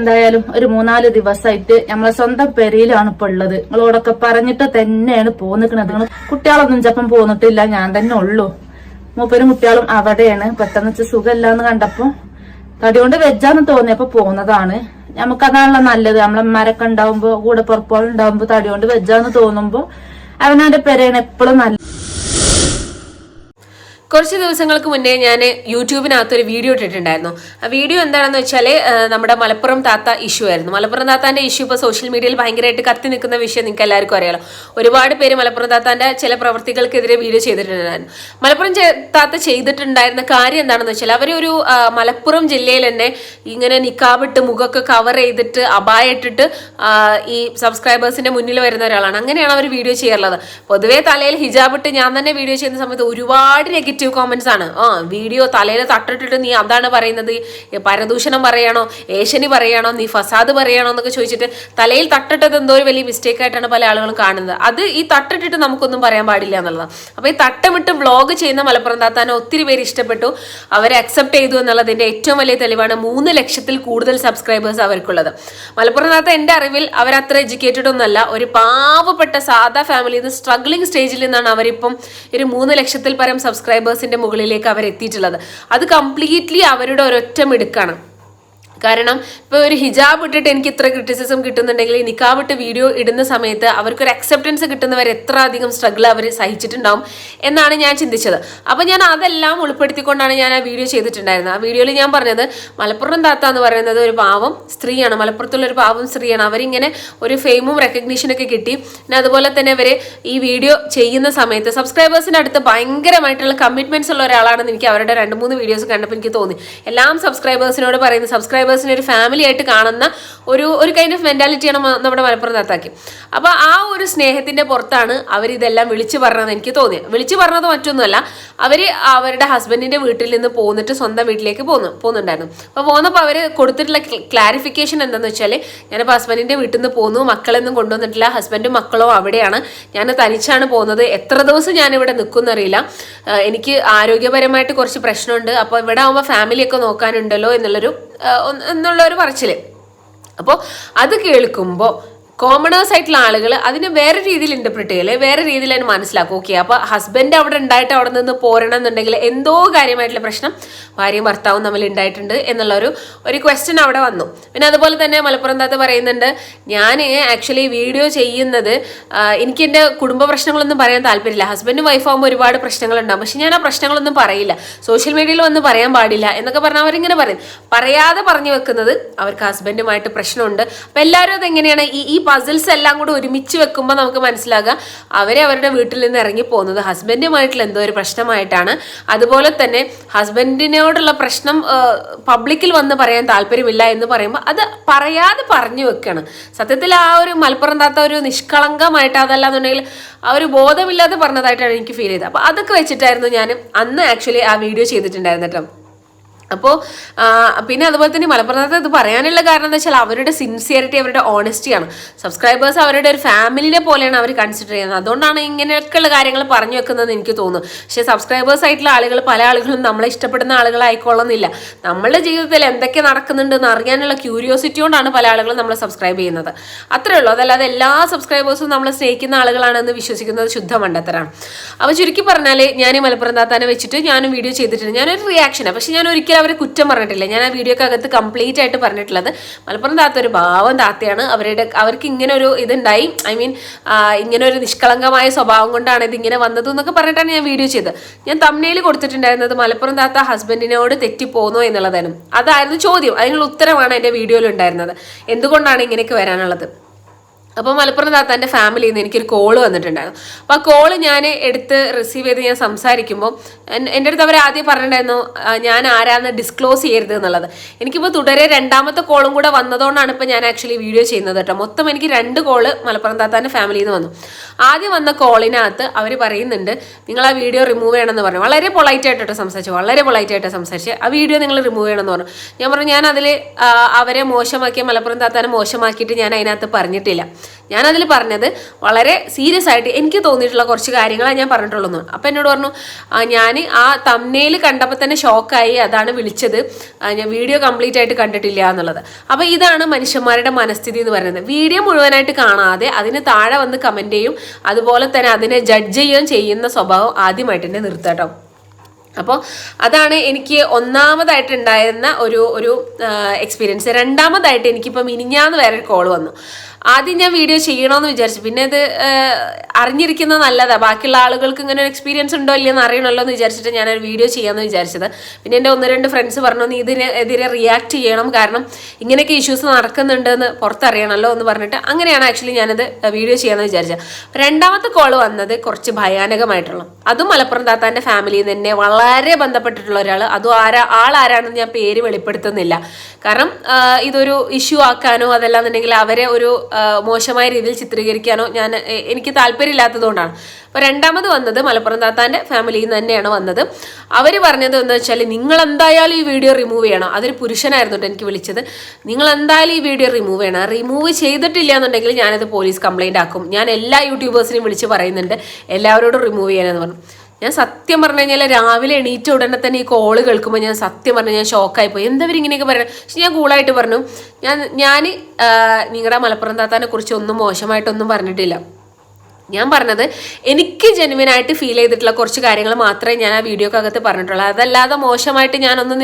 എന്തായാലും ഒരു മൂന്നാൽ ദിവസമായിട്ട് നമ്മളെ സ്വന്തം പെരയിലാണ് ഇപ്പൊ ഉള്ളത്. നിങ്ങളോടൊക്കെ പറഞ്ഞിട്ട് തന്നെയാണ് പോന്നിക്കണത് നിങ്ങൾ കുട്ടികളൊന്നും ചപ്പം പോന്നിട്ടില്ല ഞാൻ തന്നെ ഉള്ളൂ. മൂപ്പരും കുട്ടികളും അവിടെയാണ്. പെട്ടെന്ന് വെച്ച് സുഖമില്ലാന്ന് കണ്ടപ്പോ തടി കൊണ്ട് വെജാന്ന് തോന്നിയപ്പോ പോന്നതാണ്. നമുക്കതാണല്ലോ നല്ലത്. നമ്മളമ്മമാരൊക്കെ ഉണ്ടാവുമ്പോ കൂടെ പുറപ്പോൾ ഉണ്ടാവുമ്പോ തടി കൊണ്ട് വെജാന്ന് തോന്നുമ്പോ അവനവന്റെ പെരയാണ് എപ്പോഴും നല്ല കുറച്ച് ദിവസങ്ങൾക്ക് മുന്നേ ഞാൻ യൂട്യൂബിനകത്ത് ഒരു വീഡിയോ ഇട്ടിട്ടുണ്ടായിരുന്നു. ആ വീഡിയോ എന്താണെന്ന് വെച്ചാൽ നമ്മുടെ മലപ്പുറം താത്ത ഇഷ്യൂ ആയിരുന്നു. മലപ്പുറം താത്താന്റെ ഇഷ്യൂ ഇപ്പോൾ സോഷ്യൽ മീഡിയയിൽ ഭയങ്കരമായിട്ട് കത്തി നിൽക്കുന്ന വിഷയം നിങ്ങൾക്ക് എല്ലാവർക്കും അറിയാലോ. ഒരുപാട് പേര് മലപ്പുറം താത്താന്റെ ചില പ്രവർത്തികൾക്കെതിരെ വീഡിയോ ചെയ്തിട്ടുണ്ടായിരുന്നു. മലപ്പുറം താത്ത ചെയ്തിട്ടുണ്ടായിരുന്ന കാര്യം എന്താണെന്ന് വെച്ചാൽ അവർ ഒരു മലപ്പുറം ജില്ലയിൽ തന്നെ ഇങ്ങനെ നിക്കാവിട്ട് മുഖമൊക്കെ കവർ ചെയ്തിട്ട് അപായിട്ടിട്ട് ഈ സബ്സ്ക്രൈബേഴ്സിന്റെ മുന്നിൽ വരുന്ന ഒരാളാണ്. അങ്ങനെയാണ് അവർ വീഡിയോ ചെയ്യാറുള്ളത്. പൊതുവേ തലയിൽ ഹിജാബിട്ട് ഞാൻ തന്നെ വീഡിയോ ചെയ്യുന്ന സമയത്ത് ഒരുപാട് നെഗറ്റീവ് കോമന്റ്സ് ആണ്. ആ വീഡിയോ തലയിൽ തട്ടിട്ടിട്ട് നീ അതാണ് പറയുന്നത്? പരദൂഷണം പറയണോ? ഏഷ്യനി പറയണോ? നീ ഫസാദ് പറയണോ എന്നൊക്കെ ചോദിച്ചിട്ട് തലയിൽ തട്ടിട്ടത് എന്തോ ഒരു വലിയ മിസ്റ്റേക്ക് ആയിട്ടാണ് പല ആളുകളും കാണുന്നത്. അത് ഈ തട്ടിട്ടിട്ട് നമുക്കൊന്നും പറയാൻ പാടില്ല എന്നുള്ളതാണ്. അപ്പോൾ ഈ തട്ടമിട്ട് വ്ളോഗ് ചെയ്യുന്ന മലപ്പുറം താത്താനെ ഒത്തിരി പേര് ഇഷ്ടപ്പെട്ടു. അവരെ അക്സെപ്റ്റ് ചെയ്തു എന്നുള്ളതിന്റെ ഏറ്റവും വലിയ തെളിവാണ് മൂന്ന് ലക്ഷത്തിൽ കൂടുതൽ സബ്സ്ക്രൈബേഴ്സ് അവർക്കുള്ളത്. മലപ്പുറം താത്ത എന്റെ അറിവിൽ അവരത്ര എഡ്യൂക്കേറ്റഡ് ഒന്നല്ല ഒരു പാവപ്പെട്ട സാധാ ഫാമിലിയിൽ സ്ട്രഗ്ലിംഗ് സ്റ്റേജിൽ നിന്നാണ് അവരിപ്പം ഒരു മൂന്ന് ലക്ഷത്തിൽ പരം സബ്സ്ക്രൈബേഴ്സിന്റെ മുകളിലേക്ക് അവർ എത്തിയിട്ടുള്ളത് അത് കംപ്ലീറ്റ്ലി അവരുടെ ഒരൊറ്റ മിടുക്കാണ് കാരണം ഇപ്പോൾ ഒരു ഹിജാബ് ഇട്ടിട്ട് എനിക്ക് ഇത്ര ക്രിറ്റിസിസം കിട്ടുന്നുണ്ടെങ്കിൽ നിക്കാബ് ഇട്ട് വീഡിയോ ഇടുന്ന സമയത്ത് അവർക്കൊരു അക്സെപ്റ്റൻസ് കിട്ടുന്നവർ എത്ര അധികം സ്ട്രഗിൾ അവർ സഹിച്ചിട്ടുണ്ടാവും എന്നാണ് ഞാൻ ചിന്തിച്ചത്. അപ്പോൾ ഞാൻ അതെല്ലാം ഉൾപ്പെടുത്തിക്കൊണ്ടാണ് ഞാൻ ആ വീഡിയോ ചെയ്തിട്ടുണ്ടായിരുന്നത്. ആ വീഡിയോയിൽ ഞാൻ പറഞ്ഞത് മലപ്പുറം താത്ത എന്ന് പറയുന്നത് ഒരു പാവം സ്ത്രീയാണ്. മലപ്പുറത്തുള്ള ഒരു പാവം സ്ത്രീയാണ്. അവരിങ്ങനെ ഒരു ഫെയിമും റെക്കഗ്നീഷനൊക്കെ കിട്ടി. പിന്നെ അതുപോലെ തന്നെ അവർ ഈ വീഡിയോ ചെയ്യുന്ന സമയത്ത് സബ്സ്ക്രൈബേഴ്സിന്റെ അടുത്ത് ഭയങ്കരമായിട്ടുള്ള കമ്മിറ്റ്മെന്റ്സ് ഉള്ള ഒരാളാണെന്ന് എനിക്ക് അവരുടെ രണ്ട് മൂന്ന് വീഡിയോസ് കണ്ടപ്പോൾ എനിക്ക് തോന്നി. എല്ലാം സബ്സ്ക്രൈബേഴ്സിനോട് പറയുന്ന. സബ്സ്ക്രൈബേഴ്സിനെ ഒരു ഫാമിലി ആയിട്ട് കാണുന്ന ഒരു ഒരു കൈൻഡ് ഓഫ് മെന്റാലിറ്റിയാണ് നമ്മുടെ മലപ്പുറം താത്താക്കി. അപ്പോൾ ആ ഒരു സ്നേഹത്തിന്റെ പുറത്താണ് അവരിതെല്ലാം വിളിച്ചു പറഞ്ഞതെന്ന് എനിക്ക് തോന്നിയത് വിളിച്ചു പറഞ്ഞത് മറ്റൊന്നുമല്ല അവർ അവരുടെ ഹസ്ബൻഡിന്റെ വീട്ടിൽ നിന്ന് പോന്നിട്ട് സ്വന്തം വീട്ടിലേക്ക് പോന്നു പോകുന്നുണ്ടായിരുന്നു അപ്പോൾ പോന്നപ്പോൾ അവർ കൊടുത്തിട്ടുള്ള ക്ലാരിഫിക്കേഷൻ എന്താണെന്ന് വെച്ചാൽ ഞാനിപ്പോൾ ഹസ്ബൻഡിന്റെ വീട്ടിൽ നിന്ന് പോന്നു മക്കളൊന്നും കൊണ്ടുവന്നിട്ടില്ല ഹസ്ബൻഡും മക്കളും അവിടെയാണ്. ഞാൻ തനിച്ചാണ് പോകുന്നത്. എത്ര ദിവസം ഞാനിവിടെ ആഹ് എനിക്ക് ആരോഗ്യപരമായിട്ട് കുറച്ച് പ്രശ്നമുണ്ട്. അപ്പോൾ ഇവിടെ ആകുമ്പോൾ ഫാമിലിയൊക്കെ നോക്കാനുണ്ടല്ലോ എന്നുള്ളൊരു എന്നുള്ള ഒരു പറച്ചിൽ. അപ്പോൾ അത് കേൾക്കുമ്പോൾ കോമണേഴ്സ് ആയിട്ടുള്ള ആളുകൾ അതിനെ വേറെ രീതിയിൽ ഇന്റർപ്രിറ്റ് ചെയ്യൽ വേറെ രീതിയിൽ അതിന് മനസ്സിലാക്കും. ഓക്കെ അപ്പൊ ഹസ്ബൻഡ് അവിടെ ഉണ്ടായിട്ട് അവിടെ നിന്ന് പോരണം എന്നുണ്ടെങ്കിൽ എന്തോ കാര്യമായിട്ടുള്ള പ്രശ്നം ഭാര്യയും ഭർത്താവും തമ്മിൽ ഉണ്ടായിട്ടുണ്ട് എന്നുള്ള ഒരു ഒരു ക്വസ്റ്റ്യൻ അവിടെ വന്നു. പിന്നെ അതുപോലെ തന്നെ മലപ്പുറം താത്ത പറയുന്നുണ്ട് ഞാൻ ആക്ച്വലി വീഡിയോ ചെയ്യുന്നത് എനിക്ക് എന്റെ കുടുംബ പ്രശ്നങ്ങളൊന്നും പറയാൻ താല്പര്യമില്ല. ഹസ്ബൻഡും വൈഫാകുമ്പോൾ ഒരുപാട് പ്രശ്നങ്ങളുണ്ടാകും പക്ഷെ ഞാൻ ആ പ്രശ്നങ്ങളൊന്നും പറയില്ല. സോഷ്യൽ മീഡിയയിൽ വന്ന് പറയാൻ പാടില്ല എന്നൊക്കെ പറഞ്ഞാൽ അവരിങ്ങനെ പറയും. പറയാതെ പറഞ്ഞു വെക്കുന്നത് അവർക്ക് ഹസ്ബൻഡുമായിട്ട് പ്രശ്നമുണ്ട്. അപ്പം എല്ലാവരും അതെങ്ങനെയാണ്? ഈ ഈ പസിൽസ് എല്ലാം കൂടെ ഒരുമിച്ച് വെക്കുമ്പോൾ നമുക്ക് മനസ്സിലാകാം. അവരെ അവരുടെ വീട്ടിൽ നിന്ന് ഇറങ്ങി പോകുന്നത് ഹസ്ബൻഡുമായിട്ടുള്ള എന്തോ ഒരു പ്രശ്നമായിട്ടാണ്. അതുപോലെ തന്നെ ഹസ്ബൻഡിനോടുള്ള പ്രശ്നം പബ്ലിക്കിൽ വന്ന് പറയാൻ താല്പര്യമില്ല എന്ന് പറയുമ്പോൾ അത് പറയാതെ പറഞ്ഞു വെക്കണം. സത്യത്തിൽ ആ ഒരു മലപ്പുറം താത്ത ഒരു നിഷ്കളങ്കമായിട്ട് അതല്ലാന്നുണ്ടെങ്കിൽ ആ ഒരു ബോധമില്ലാതെ പറഞ്ഞതായിട്ടാണ് എനിക്ക് ഫീൽ ചെയ്തത്. അപ്പോൾ അതൊക്കെ വെച്ചിട്ടായിരുന്നു ഞാൻ അന്ന് ആക്ച്വലി ആ വീഡിയോ ചെയ്തിട്ടുണ്ടായിരുന്നു കേട്ടോ. അപ്പോൾ പിന്നെ അതുപോലെ തന്നെ മലപ്പുറത്ത് ഇത് പറയാനുള്ള കാരണം എന്താ വെച്ചാൽ അവരുടെ സിൻസിയറിറ്റി അവരുടെ ഓണസ്റ്റിയാണ് സബ്സ്ക്രൈബേഴ്സ് അവരുടെ ഒരു ഫാമിലിനെ പോലെയാണ് അവർ കൺസിഡർ ചെയ്യുന്നത്. അതുകൊണ്ടാണ് ഇങ്ങനെയൊക്കെയുള്ള കാര്യങ്ങൾ പറഞ്ഞു വെക്കുന്നതെന്ന് എനിക്ക് തോന്നുന്നു. പക്ഷേ സബ്സ്ക്രൈബേഴ്സ് ആയിട്ടുള്ള ആളുകൾ പല ആളുകളും നമ്മളെ ഇഷ്ടപ്പെടുന്ന ആളുകളായിക്കൊള്ളുന്നില്ല നമ്മളുടെ ജീവിതത്തിൽ എന്തൊക്കെ നടക്കുന്നുണ്ടെന്ന് അറിയാനുള്ള ക്യൂരിയോസിറ്റി കൊണ്ടാണ് പല ആളുകളും നമ്മളെ സബ്സ്ക്രൈബ് ചെയ്യുന്നത്. അത്രേ ഉള്ളൂ. അതല്ലാതെ എല്ലാ സബ്സ്ക്രൈബേഴ്സും നമ്മളെ സ്നേഹിക്കുന്ന ആളുകളാണെന്ന് വിശ്വസിക്കുന്നത് ശുദ്ധ മണ്ടത്തരാണ്. അപ്പോൾ ചുരുക്കി പറഞ്ഞാൽ ഞാൻ മലപ്പുറം താത്താനെ വെച്ചിട്ട് ഞാനും വീഡിയോ ചെയ്തിട്ടുണ്ട്. ഞാനൊരു റിയാക്ഷനാണ് പക്ഷേ ഞാൻ ഒരിക്കലും അവരെ കുറ്റം പറഞ്ഞിട്ടില്ല. ഞാൻ ആ വീഡിയോക്ക് അകത്ത് കംപ്ലീറ്റ് ആയിട്ട് പറഞ്ഞിട്ടുള്ളത് മലപ്പുറം താത്ത ഒരു ഭാവം താത്തയാണ്. അവരുടെ അവർക്ക് ഇങ്ങനെ ഒരു ഇതുണ്ടായി. ഐ മീൻ ഇങ്ങനെ ഒരു നിഷ്കളങ്കമായ സ്വഭാവം കൊണ്ടാണ് ഇത് ഇങ്ങനെ വന്നത് എന്നൊക്കെ പറഞ്ഞിട്ടാണ് ഞാൻ വീഡിയോ ചെയ്തത്. ഞാൻ തമ്മിൽ കൊടുത്തിട്ടുണ്ടായിരുന്നത് മലപ്പുറം താത്ത ഹസ്ബൻഡിനോട് തെറ്റിപ്പോന്നോ എന്നുള്ളതാണ് അതായിരുന്നു ചോദ്യം. അതിനുള്ള ഉത്തരമാണ് എന്റെ വീഡിയോയിൽ ഉണ്ടായിരുന്നത്. എന്തുകൊണ്ടാണ് ഇങ്ങനെയൊക്കെ വരാനുള്ളത്? അപ്പോൾ മലപ്പുറം താത്താന്റെ ഫാമിലിയിൽ നിന്ന് എനിക്കൊരു കോൾ വന്നിട്ടുണ്ടായിരുന്നു. അപ്പോൾ ആ കോൾ ഞാൻ എടുത്ത് റിസീവ് ചെയ്ത് ഞാൻ സംസാരിക്കുമ്പോൾ എൻ- എന്റെ അടുത്ത് അവർ ആദ്യം പറഞ്ഞിട്ടുണ്ടായിരുന്നു ഞാൻ ആരാന്ന് ഡിസ്ക്ലോസ് ചെയ്യരുത് എന്നുള്ളത്. എനിക്കിപ്പോൾ തുടരെ രണ്ടാമത്തെ കോളും കൂടെ വന്നതുകൊണ്ടാണ് ഇപ്പോൾ ഞാൻ ആക്ച്വലി വീഡിയോ ചെയ്യുന്നത് കേട്ടോ. മൊത്തം എനിക്ക് രണ്ട് കോൾ മലപ്പുറം താത്താന്റെ ഫാമിലിയിൽ നിന്ന് വന്നു. ആദ്യം വന്ന കോളിനകത്ത് അവർ പറയുന്നുണ്ട് നിങ്ങൾ ആ വീഡിയോ റിമൂവ് ചെയ്യണമെന്ന് പറഞ്ഞു. വളരെ പൊളൈറ്റ് ആയിട്ടോ സംസാരിച്ചു വളരെ പൊളൈറ്റ് ആയിട്ട് സംസാരിച്ച് ആ വീഡിയോ നിങ്ങൾ റിമൂവ് ചെയ്യണമെന്ന് പറഞ്ഞു. ഞാൻ പറഞ്ഞു ഞാൻ അതിൽ അവരെ മോശമാക്കിയ മലപ്പുറം താത്താനെ മോശമാക്കിയിട്ട് ഞാൻ അതിനകത്ത് പറഞ്ഞിട്ടില്ല. ഞാനതിൽ പറഞ്ഞത് വളരെ സീരിയസ് ആയിട്ട് എനിക്ക് തോന്നിയിട്ടുള്ള കുറച്ച് കാര്യങ്ങളാണ് ഞാൻ പറഞ്ഞിട്ടുള്ളൂ അപ്പോൾ അപ്പം എന്നോട് പറഞ്ഞു ഞാൻ ആ തമ്മനയിൽ കണ്ടപ്പോൾ തന്നെ ഷോക്കായി അതാണ് വിളിച്ചത്. ഞാൻ വീഡിയോ കംപ്ലീറ്റ് ആയിട്ട് കണ്ടിട്ടില്ല എന്നുള്ളത്. അപ്പോൾ ഇതാണ് മനുഷ്യന്മാരുടെ മനസ്ഥിതി എന്ന് പറയുന്നത്. വീഡിയോ മുഴുവനായിട്ട് കാണാതെ അതിന് താഴെ വന്ന് കമന്റ് ചെയ്യും. അതുപോലെ തന്നെ അതിനെ ജഡ്ജ് ചെയ്യുകയും ചെയ്യുന്ന സ്വഭാവം ആദ്യമായിട്ട് തന്നെ നിർത്താട്ടോ അപ്പോൾ അതാണ് എനിക്ക് ഒന്നാമതായിട്ടുണ്ടായിരുന്ന ഒരു ഒരു എക്സ്പീരിയൻസ് രണ്ടാമതായിട്ട് എനിക്കിപ്പോൾ മിനിഞ്ഞാന്ന് വേറെ കോൾ വന്നു. ആദ്യം ഞാൻ വീഡിയോ ചെയ്യണമെന്ന് വിചാരിച്ചു. പിന്നെ ഇത് അറിഞ്ഞിരിക്കുന്നത് നല്ലതാണ് ബാക്കിയുള്ള ആളുകൾക്ക് ഇങ്ങനെ ഒരു എക്സ്പീരിയൻസ് ഉണ്ടോ ഇല്ലയെന്ന് അറിയണമല്ലോ എന്ന് വിചാരിച്ചിട്ട് ഞാനൊരു വീഡിയോ ചെയ്യാമെന്ന് വിചാരിച്ചത്. പിന്നെ എന്റെ ഒന്ന് രണ്ട് ഫ്രണ്ട്സ് പറഞ്ഞു നീ ഇതിനെതിരെ റിയാക്ട് ചെയ്യണം. കാരണം ഇങ്ങനെയൊക്കെ ഇഷ്യൂസ് നടക്കുന്നുണ്ടെന്ന് പുറത്തറിയണമല്ലോ എന്ന് പറഞ്ഞിട്ട് അങ്ങനെയാണ് ആക്ച്വലി ഞാനത് വീഡിയോ ചെയ്യാമെന്ന് വിചാരിച്ചത്. രണ്ടാമത്തെ കോൾ വന്നത് കുറച്ച് ഭയാനകമായിട്ടുള്ള അതും മലപ്പുറം താത്താന്റെ ഫാമിലിയിൽ നിന്ന് തന്നെ വളരെ ബന്ധപ്പെട്ടിട്ടുള്ള ഒരാൾ അതും ആരാ ആളാരാണെന്ന് ഞാൻ പേര് വെളിപ്പെടുത്തുന്നില്ല. കാരണം ഇതൊരു ഇഷ്യൂ ആക്കാനോ അതല്ലാന്നുണ്ടെങ്കിൽ അവരെ ഒരു മോശമായ രീതിയിൽ ചിത്രീകരിക്കാനോ ഞാൻ എനിക്ക് താല്പര്യമില്ലാത്തതുകൊണ്ടാണ്. അപ്പോൾ രണ്ടാമത് വന്നത് മലപ്പുറം താത്താന്റെ ഫാമിലിയിൽ നിന്ന് തന്നെയാണ് വന്നത്. അവർ പറഞ്ഞത് എന്താ വെച്ചാൽ നിങ്ങൾ എന്തായാലും ഈ വീഡിയോ റിമൂവ് ചെയ്യണം. അതൊരു പുരുഷനായിരുന്നു കേട്ടോ എനിക്ക് വിളിച്ചത്. നിങ്ങൾ എന്തായാലും ഈ വീഡിയോ റിമൂവ് ചെയ്യണം. റിമൂവ് ചെയ്തിട്ടില്ല എന്നുണ്ടെങ്കിൽ ഞാനത് പോലീസ് കംപ്ലൈന്റ് ആക്കും. ഞാൻ എല്ലാ യൂട്യൂബേഴ്സിനെയും വിളിച്ച് പറയുന്നുണ്ട്. എല്ലാവരോടും റിമൂവ് ചെയ്യാനെന്ന് പറഞ്ഞു. ഞാൻ സത്യം പറഞ്ഞു കഴിഞ്ഞാൽ രാവിലെ എണീറ്റ ഉടനെ തന്നെ ഈ കോൾ കേൾക്കുമ്പോൾ ഞാൻ സത്യം പറഞ്ഞു ഞാൻ ഷോക്കായി പോയി എന്താ ഇങ്ങനെയൊക്കെ പറയുന്നത് പക്ഷെ ഞാൻ കൂളായിട്ട് പറഞ്ഞു. ഞാൻ ഞാൻ നിങ്ങളുടെ മലപ്പുറം താത്താനെ കുറിച്ച് ഒന്നും മോശമായിട്ടൊന്നും പറഞ്ഞിട്ടില്ല. ഞാൻ പറഞ്ഞത് എനിക്ക് ജെനുവിനായിട്ട് ഫീൽ ചെയ്തിട്ടുള്ള കുറച്ച് കാര്യങ്ങൾ മാത്രമേ ഞാൻ ആ വീഡിയോക്കകത്ത് പറഞ്ഞിട്ടുള്ളൂ. അതല്ലാതെ മോശമായിട്ട് ഞാനൊന്നും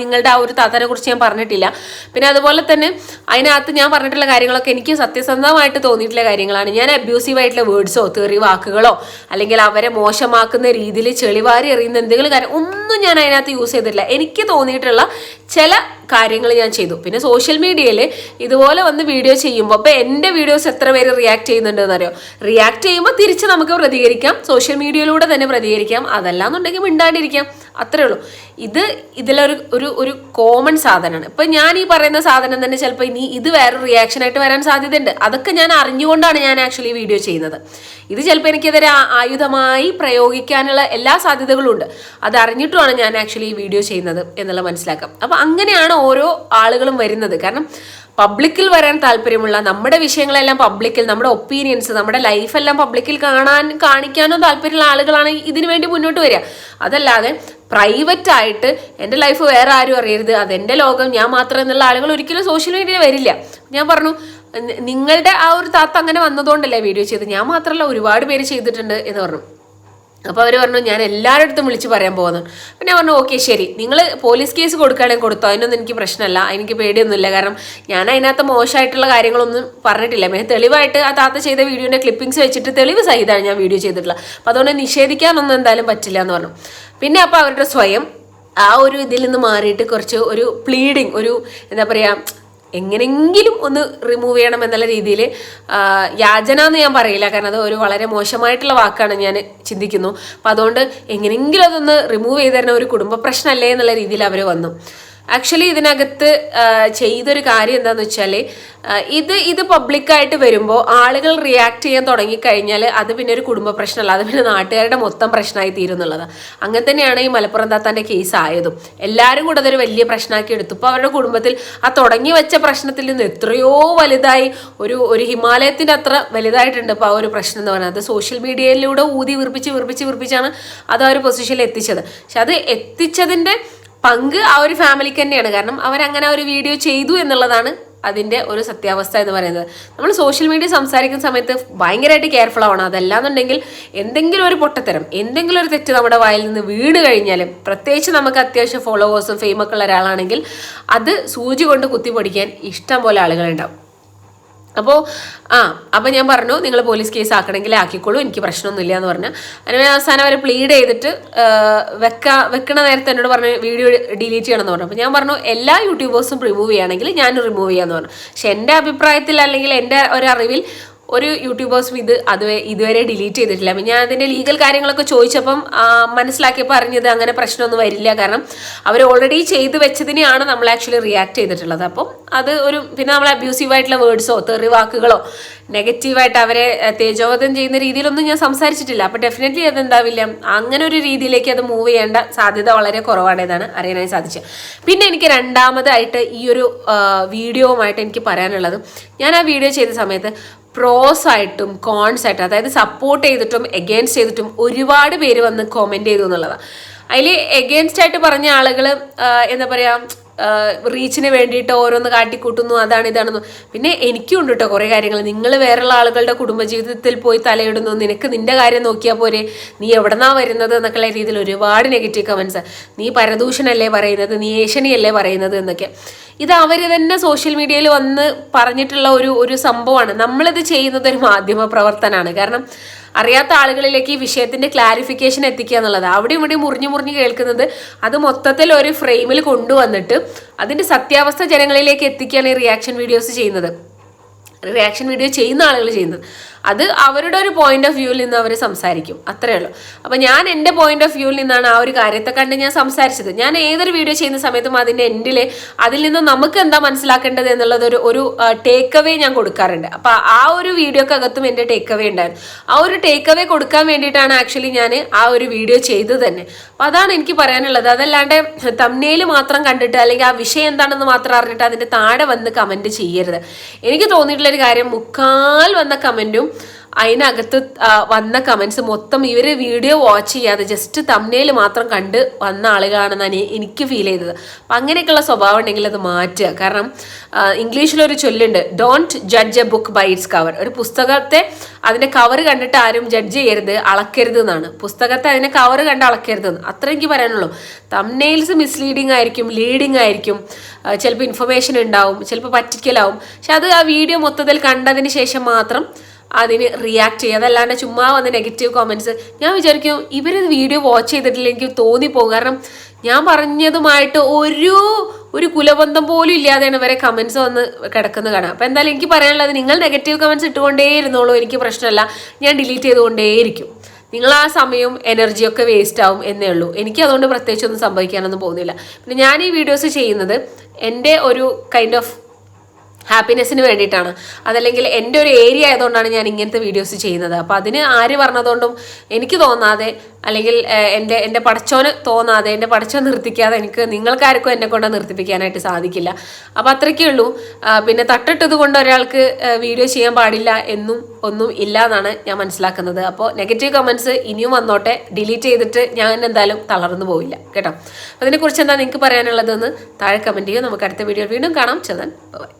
നിങ്ങളുടെ ആ ഒരു താത്തനെ കുറിച്ച് ഞാൻ പറഞ്ഞിട്ടില്ല. പിന്നെ അതുപോലെ തന്നെ അതിനകത്ത് ഞാൻ പറഞ്ഞിട്ടുള്ള കാര്യങ്ങളൊക്കെ എനിക്ക് സത്യസന്ധമായിട്ട് തോന്നിയിട്ടുള്ള കാര്യങ്ങളാണ്. ഞാൻ അബ്യൂസീവ് ആയിട്ടുള്ള വേർഡ്സോ തെറി വാക്കുകളോ അല്ലെങ്കിൽ അവരെ മോശമാക്കുന്ന രീതിയിൽ ചെളിവാരി എറിയുന്ന എന്തെങ്കിലും കാര്യം ഒന്നും ഞാൻ അതിനകത്ത് യൂസ് ചെയ്തിട്ടില്ല. എനിക്ക് തോന്നിയിട്ടുള്ള ചില കാര്യങ്ങൾ ഞാൻ ചെയ്തു. പിന്നെ സോഷ്യൽ മീഡിയയിൽ ഇതുപോലെ വന്ന് വീഡിയോ ചെയ്യുമ്പോൾ അപ്പോൾ എന്റെ വീഡിയോസ് എത്ര പേര് റിയാക്ട് ചെയ്യുന്നുണ്ടെന്ന് അറിയോ റിയാക്ട് ചെയ്യുമ്പോൾ തിരിച്ച് നമുക്ക് പ്രതികരിക്കാം. സോഷ്യൽ മീഡിയയിലൂടെ തന്നെ പ്രതികരിക്കാം. അതല്ല എന്നുണ്ടെങ്കിൽ മിണ്ടാണ്ടിരിക്കാം. അത്രേ ഉള്ളൂ. ഇത് ഇതിലൊരു ഒരു ഒരു കോമൺ സാധനമാണ്. ഇപ്പം ഞാൻ ഈ പറയുന്ന സാധനം തന്നെ ചിലപ്പോൾ ഇനി ഇത് വേറെ റിയാക്ഷൻ ആയിട്ട് വരാൻ സാധ്യതയുണ്ട്. അതൊക്കെ ഞാൻ അറിഞ്ഞുകൊണ്ടാണ് ഞാൻ ആക്ച്വലി വീഡിയോ ചെയ്യുന്നത്. ഇത് ചിലപ്പോൾ എനിക്കെതിരെ ആയുധമായി പ്രയോഗിക്കാനുള്ള എല്ലാ സാധ്യതകളും ഉണ്ട്. അത് അറിഞ്ഞിട്ടുമാണ് ഞാൻ ആക്ച്വലി ഈ വീഡിയോ ചെയ്യുന്നത് എന്നുള്ള മനസ്സിലാക്കാം. അപ്പം അങ്ങനെയാണ് ഓരോ ആളുകളും വരുന്നത്. കാരണം പബ്ലിക്കിൽ വരാൻ താല്പര്യമുള്ള നമ്മുടെ വിഷയങ്ങളെല്ലാം പബ്ലിക്കിൽ നമ്മുടെ ഒപ്പീനിയൻസ് നമ്മുടെ ലൈഫെല്ലാം പബ്ലിക്കിൽ കാണാൻ കാണിക്കാനോ താല്പര്യമുള്ള ആളുകളാണ് ഇതിനു വേണ്ടി മുന്നോട്ട് വരിക. അതല്ലാതെ പ്രൈവറ്റ് ആയിട്ട് എന്റെ ലൈഫ് വേറെ ആരും അറിയരുത്. അതെന്റെ ലോകം. ഞാൻ മാത്രം എന്നുള്ള ആളുകൾ ഒരിക്കലും സോഷ്യൽ മീഡിയയിൽ വരില്ല. ഞാൻ പറഞ്ഞു നിങ്ങളുടെ ആ ഒരു താത്ത അങ്ങനെ വന്നതുകൊണ്ടല്ലേ വീഡിയോ ചെയ്ത് ഞാൻ മാത്രമല്ല ഒരുപാട് പേര് ചെയ്തിട്ടുണ്ട് എന്ന് പറഞ്ഞു. അപ്പോൾ അവർ പറഞ്ഞു ഞാൻ എല്ലാവരുടെ അടുത്തും വിളിച്ച് പറയാൻ പോകുന്നു. അപ്പം ഞാൻ പറഞ്ഞു ഓക്കെ ശരി. നിങ്ങൾ പോലീസ് കേസ് കൊടുക്കുകയാണെങ്കിൽ കൊടുത്തോ. അതിനൊന്നും എനിക്ക് പ്രശ്നമല്ല. എനിക്ക് പേടിയൊന്നുമില്ല. കാരണം ഞാൻ അതിനകത്ത് മോശമായിട്ടുള്ള കാര്യങ്ങളൊന്നും പറഞ്ഞിട്ടില്ല. പിന്നെ തെളിവായിട്ട് ആ താത്ത ചെയ്ത വീഡിയോന്റെ ക്ലിപ്പിംഗ്സ് വെച്ചിട്ട് തെളിവ് സഹിതമാണ് ഞാൻ വീഡിയോ ചെയ്തിട്ടുള്ളത്. അപ്പോൾ അതുകൊണ്ട് നിഷേധിക്കാനൊന്നും എന്തായാലും പറ്റില്ല എന്ന് പറഞ്ഞു. പിന്നെ അപ്പോൾ അവരുടെ സ്വയം ആ ഒരു ഇതിൽ നിന്ന് മാറിയിട്ട് കുറച്ച് ഒരു പ്ലീഡിങ് ഒരു എന്താ പറയുക എങ്ങനെങ്കിലും ഒന്ന് റിമൂവ് ചെയ്യണം എന്നുള്ള രീതിയിൽ യാചന എന്ന് ഞാൻ പറയില്ല. കാരണം അത് ഒരു വളരെ മോശമായിട്ടുള്ള വാക്കാണ് ഞാൻ ചിന്തിക്കുന്നു. അപ്പം അതുകൊണ്ട് എങ്ങനെയെങ്കിലും അതൊന്ന് റിമൂവ് ചെയ്ത് തരുന്ന ഒരു കുടുംബ പ്രശ്നമല്ലേ എന്നുള്ള രീതിയിൽ അവർ വന്നു. ആക്ച്വലി ഇതിനകത്ത് ചെയ്തൊരു കാര്യം എന്താണെന്ന് വെച്ചാൽ ഇത് ഇത് പബ്ലിക്കായിട്ട് വരുമ്പോൾ ആളുകൾ റിയാക്ട് ചെയ്യാൻ തുടങ്ങിക്കഴിഞ്ഞാൽ അത് പിന്നെ ഒരു കുടുംബ പ്രശ്നമല്ല. അത് പിന്നെ നാട്ടുകാരുടെ മൊത്തം പ്രശ്നമായി തീരുന്നുള്ളതാണ് അങ്ങനെ തന്നെയാണ് ഈ മലപ്പുറം താത്താന്റെ കേസ് ആയതും. എല്ലാവരും കൂടെ അതൊരു വലിയ പ്രശ്നമാക്കി എടുത്തു. ഇപ്പോൾ അവരുടെ കുടുംബത്തിൽ ആ തുടങ്ങി വെച്ച പ്രശ്നത്തിൽ നിന്ന് എത്രയോ വലുതായി ഒരു ഒരു ഹിമാലയത്തിന്റെ അത്ര വലുതായിട്ടുണ്ട് ഇപ്പോൾ ആ ഒരു പ്രശ്നം എന്ന് പറയുന്നത് അത് സോഷ്യൽ മീഡിയയിലൂടെ ഊതി വീർപ്പിച്ച് വീർപ്പിച്ച് വീർപ്പിച്ചാണ് അത് ആ ഒരു പൊസിഷനിൽ എത്തിച്ചത്. പക്ഷെ അത് എത്തിച്ചതിന്റെ പങ്ക് ആ ഒരു ഫാമിലിക്ക് തന്നെയാണ്. കാരണം അവരങ്ങനെ ഒരു വീഡിയോ ചെയ്തു എന്നുള്ളതാണ് അതിന്റെ ഒരു സത്യാവസ്ഥ എന്ന് പറയുന്നത്. നമ്മൾ സോഷ്യൽ മീഡിയ സംസാരിക്കുന്ന സമയത്ത് ഭയങ്കരമായിട്ട് കെയർഫുൾ ആവണം. അതല്ലാന്നുണ്ടെങ്കിൽ എന്തെങ്കിലും ഒരു പൊട്ടത്തരം എന്തെങ്കിലും ഒരു തെറ്റ് നമ്മുടെ വായിൽ നിന്ന് വീണ് കഴിഞ്ഞാൽ പ്രത്യേകിച്ച് നമുക്ക് അത്യാവശ്യം ഫോളോവേഴ്സും ഫെയിമൊക്കെ ഉള്ള ഒരാളാണെങ്കിൽ അത് സൂചി കൊണ്ട് കുത്തി പൊടിക്കാൻ ഇഷ്ടം പോലെ ആളുകളുണ്ടാവും. അപ്പോൾ ആ അപ്പോൾ ഞാൻ പറഞ്ഞു നിങ്ങൾ പോലീസ് കേസ് ആക്കണമെങ്കിൽ ആക്കിക്കോളൂ എനിക്ക് പ്രശ്നമൊന്നുമില്ല എന്ന് പറഞ്ഞു. അങ്ങനെ അവസാനം അവർ പ്ലീഡ് ചെയ്തിട്ട് വെക്കാ വെക്ക വെക്കണ നേരത്തെ എന്നോട് പറഞ്ഞു വീഡിയോ ഡിലീറ്റ് ചെയ്യണമെന്ന് പറഞ്ഞു. അപ്പോൾ ഞാൻ പറഞ്ഞു എല്ലാ യൂട്യൂബേഴ്സും റിമൂവ് ചെയ്യുകയാണെങ്കിൽ ഞാൻ റിമൂവ് ചെയ്യാമെന്ന് പറഞ്ഞു. പക്ഷെ എന്റെ അഭിപ്രായത്തിൽ അല്ലെങ്കിൽ എന്റെ ഒരറിവിൽ ഒരു യൂട്യൂബേഴ്സും ഇത് അത് ഇതുവരെ ഡിലീറ്റ് ചെയ്തിട്ടില്ല. അപ്പം ഞാൻ അതിന്റെ ലീഗൽ കാര്യങ്ങളൊക്കെ ചോദിച്ചപ്പം മനസ്സിലാക്കി അറിഞ്ഞത് അങ്ങനെ പ്രശ്നമൊന്നും വരില്ല. കാരണം അവർ ഓൾറെഡി ചെയ്തു വെച്ചതിനെയാണ് നമ്മൾ ആക്ച്വലി റിയാക്ട് ചെയ്തിട്ടുള്ളത്. അപ്പം അത് ഒരു പിന്നെ നമ്മൾ അബ്യൂസീവ് ആയിട്ടുള്ള വേർഡ്സോ തെറി വാക്കുകളോ നെഗറ്റീവായിട്ട് അവരെ തേജോവധം ചെയ്യുന്ന രീതിയിലൊന്നും ഞാൻ സംസാരിച്ചിട്ടില്ല. അപ്പം ഡെഫിനറ്റ്ലി അതെന്താവില്ല അങ്ങനെ ഒരു രീതിയിലേക്ക് അത് മൂവ് ചെയ്യേണ്ട സാധ്യത വളരെ കുറവാണ് എന്നാണ് അറിയാനായി സാധിച്ചത്. പിന്നെ എനിക്ക് രണ്ടാമതായിട്ട് ഈ ഒരു വീഡിയോവുമായിട്ട് എനിക്ക് പറയാനുള്ളത്. ഞാൻ ആ വീഡിയോ ചെയ്ത സമയത്ത് പ്രോസ് ആയിട്ടും കോൺസ് ആയിട്ടും അതായത് സപ്പോർട്ട് ചെയ്തിട്ടും എഗെയിൻസ്റ്റ് ചെയ്തിട്ടും ഒരുപാട് പേര് വന്ന് കോമെന്റ് ചെയ്തു എന്നുള്ളതാണ് അതിൽ എഗെയിൻസ്റ്റ് ആയിട്ട് പറഞ്ഞ ആളുകൾ എന്താ പറയുക റീച്ചിന് വേണ്ടിയിട്ട് ഓരോന്ന് കാട്ടിക്കൂട്ടുന്നു അതാണ് ഇതാണെന്നു. പിന്നെ എനിക്കും ഉണ്ട് കേട്ടോ കുറേ കാര്യങ്ങൾ നിങ്ങൾ വേറെയുള്ള ആളുകളുടെ കുടുംബജീവിതത്തിൽ പോയി തലയിടുന്നു. നിനക്ക് നിന്റെ കാര്യം നോക്കിയാൽ പോരെ. നീ എവിടെന്നാ വരുന്നത് എന്നൊക്കെയുള്ള രീതിയിൽ ഒരുപാട് നെഗറ്റീവ് കമൻസ് നീ പരദൂഷണല്ലേ പറയുന്നത്? നീ ഏഷണിയല്ലേ പറയുന്നത് എന്നൊക്കെ. ഇത് അവർ തന്നെ സോഷ്യൽ മീഡിയയിൽ വന്ന് പറഞ്ഞിട്ടുള്ള ഒരു ഒരു സംഭവമാണ്. നമ്മളിത് ചെയ്യുന്നത് ഒരു മാധ്യമ പ്രവർത്തനമാണ്. കാരണം അറിയാത്ത ആളുകളിലേക്ക് ഈ വിഷയത്തിന്റെ ക്ലാരിഫിക്കേഷൻ എത്തിക്കുക എന്നുള്ളത്. അവിടെ ഇവിടെ മുറിഞ്ഞു മുറിഞ്ഞു കേൾക്കുന്നത് അത് മൊത്തത്തിൽ ഒരു ഫ്രെയിമിൽ കൊണ്ടുവന്നിട്ട് അതിന്റെ സത്യാവസ്ഥ ജനങ്ങളിലേക്ക് എത്തിക്കുകയാണ് ഈ റിയാക്ഷൻ വീഡിയോസ് ചെയ്യുന്നത്. റിയാക്ഷൻ വീഡിയോ ചെയ്യുന്ന ആളുകൾ ചെയ്യുന്നത്. അത് അവരുടെ ഒരു പോയിന്റ് ഓഫ് വ്യൂവിൽ നിന്ന് അവർ സംസാരിക്കും. അത്രേ ഉള്ളൂ. അപ്പം ഞാൻ എന്റെ പോയിന്റ് ഓഫ് വ്യൂവിൽ നിന്നാണ് ആ ഒരു കാര്യത്തെ കണ്ട് ഞാൻ സംസാരിച്ചത്. ഞാൻ ഏതൊരു വീഡിയോ ചെയ്യുന്ന സമയത്തും അതിന്റെ എൻഡിൽ അതിൽ നിന്ന് നമുക്ക് എന്താ മനസ്സിലാക്കേണ്ടത് എന്നുള്ളത് ഒരു ഒരു ടേക്ക് അവേ ഞാൻ കൊടുക്കാറുണ്ട്. അപ്പം ആ ഒരു വീഡിയോക്ക് അകത്തും എന്റെ ടേക്ക് അവേ ഉണ്ടായിരുന്നു. ആ ഒരു ടേക്ക് അവേ കൊടുക്കാൻ വേണ്ടിയിട്ടാണ് ആക്ച്വലി ഞാൻ ആ ഒരു വീഡിയോ ചെയ്തത് തന്നെ. അപ്പം അതാണ് എനിക്ക് പറയാനുള്ളത്. അതല്ലാണ്ട് തമ്നയിൽ മാത്രം കണ്ടിട്ട് അല്ലെങ്കിൽ ആ വിഷയം എന്താണെന്ന് മാത്രം അറിഞ്ഞിട്ട് അതിന്റെ താഴെ വന്ന് കമന്റ് ചെയ്യരുത്. എനിക്ക് തോന്നിയിട്ടുള്ള ഒരു കാര്യം മുക്കാൽ വന്ന കമന്റും അതിനകത്ത് വന്ന കമൻസ് മൊത്തം ഇവർ വീഡിയോ വാച്ച് ചെയ്യാതെ ജസ്റ്റ് തമ്മനയിൽ മാത്രം കണ്ട് വന്ന ആളുകളാണെന്നാണ് എനിക്ക് ഫീൽ ചെയ്തത്. അപ്പം അങ്ങനെയൊക്കെയുള്ള സ്വഭാവം ഉണ്ടെങ്കിൽ അത് മാറ്റുക. കാരണം ഇംഗ്ലീഷിലൊരു ചൊല്ലുണ്ട് don't judge a book by its cover ഒരു പുസ്തകത്തെ അതിന്റെ കവർ കണ്ടിട്ട് ആരും ജഡ്ജ് ചെയ്യരുത് അളക്കരുത് എന്നാണ്. പുസ്തകത്തെ അതിനെ കവർ കണ്ട് അളക്കരുത് എന്ന്. അത്ര എനിക്ക് പറയാനുള്ളൂ. തമ്മനെയിൽസ് മിസ്ലീഡിങ് ആയിരിക്കും ലീഡിങ് ആയിരിക്കും. ചിലപ്പോൾ ഇൻഫർമേഷൻ ഉണ്ടാവും ചിലപ്പോൾ പറ്റിക്കലാവും. പക്ഷെ അത് ആ വീഡിയോ മൊത്തത്തിൽ കണ്ടതിന് ശേഷം മാത്രം അതിന് റിയാക്ട് ചെയ്യുക. അതല്ലാണ്ട് ചുമ്മാ വന്ന് നെഗറ്റീവ് കമന്റ്സ് ഞാൻ വിചാരിക്കും ഇവർ വീഡിയോ വാച്ച് ചെയ്തിട്ടില്ല എനിക്ക് തോന്നിപ്പോകും. കാരണം ഞാൻ പറഞ്ഞതുമായിട്ട് ഒരു ഒരു കുലബന്ധം പോലും ഇല്ലാതെയാണ് ഇവരെ കമൻസ് വന്ന് കിടക്കുന്നത് കാണാം അപ്പം എന്തായാലും എനിക്ക് പറയാനുള്ളത് നിങ്ങൾ നെഗറ്റീവ് കമൻസ് ഇട്ടുകൊണ്ടേ ഇരുന്നോളൂ. എനിക്ക് പ്രശ്നമല്ല. ഞാൻ ഡിലീറ്റ് ചെയ്തുകൊണ്ടേയിരിക്കും നിങ്ങൾ ആ സമയവും എനർജിയൊക്കെ വേസ്റ്റ് ആവും എന്നേ ഉള്ളൂ. എനിക്ക് അതുകൊണ്ട് പ്രത്യേകിച്ചൊന്നും സംഭവിക്കാനൊന്നും പോകുന്നില്ല. പിന്നെ ഞാൻ ഈ വീഡിയോസ് ചെയ്യുന്നത് എന്റെ ഒരു കൈൻഡ് ഓഫ് ഹാപ്പിനെസ്സിന് വേണ്ടിയിട്ടാണ്. അതല്ലെങ്കിൽ എന്റെ ഒരു ഏരിയ ആയതുകൊണ്ടാണ് ഞാൻ ഇങ്ങനത്തെ വീഡിയോസ് ചെയ്യുന്നത്. അപ്പോൾ അതിന് ആര് പറഞ്ഞതുകൊണ്ടും എനിക്ക് തോന്നാതെ അല്ലെങ്കിൽ എന്റെ എന്റെ പടച്ചോന് തോന്നാതെ എന്റെ പടച്ചോൻ നിർത്തിക്കാതെ എനിക്ക് നിങ്ങൾക്കാർക്കും എന്നെ കൊണ്ട് നിർത്തിപ്പിക്കാനായിട്ട് സാധിക്കില്ല. അപ്പോൾ അത്രയ്ക്കേ ഉള്ളൂ. പിന്നെ തട്ടിട്ടത് കൊണ്ട് ഒരാൾക്ക് വീഡിയോ ചെയ്യാൻ പാടില്ല എന്നും ഒന്നും ഇല്ല എന്നാണ് ഞാൻ മനസ്സിലാക്കുന്നത്. അപ്പോൾ നെഗറ്റീവ് കമൻസ് ഇനിയും വന്നോട്ടെ. ഡിലീറ്റ് ചെയ്തിട്ട് ഞാൻ എന്തായാലും തളർന്നു പോവില്ല. കേട്ടോ? അതിനെക്കുറിച്ച് എന്താ നിങ്ങൾക്ക് പറയാനുള്ളതെന്ന് താഴെ കമന്റ് ചെയ്യും നമുക്ക് അടുത്ത വീഡിയോ വീണ്ടും കാണാം. ചെന്നാൽ ബൈ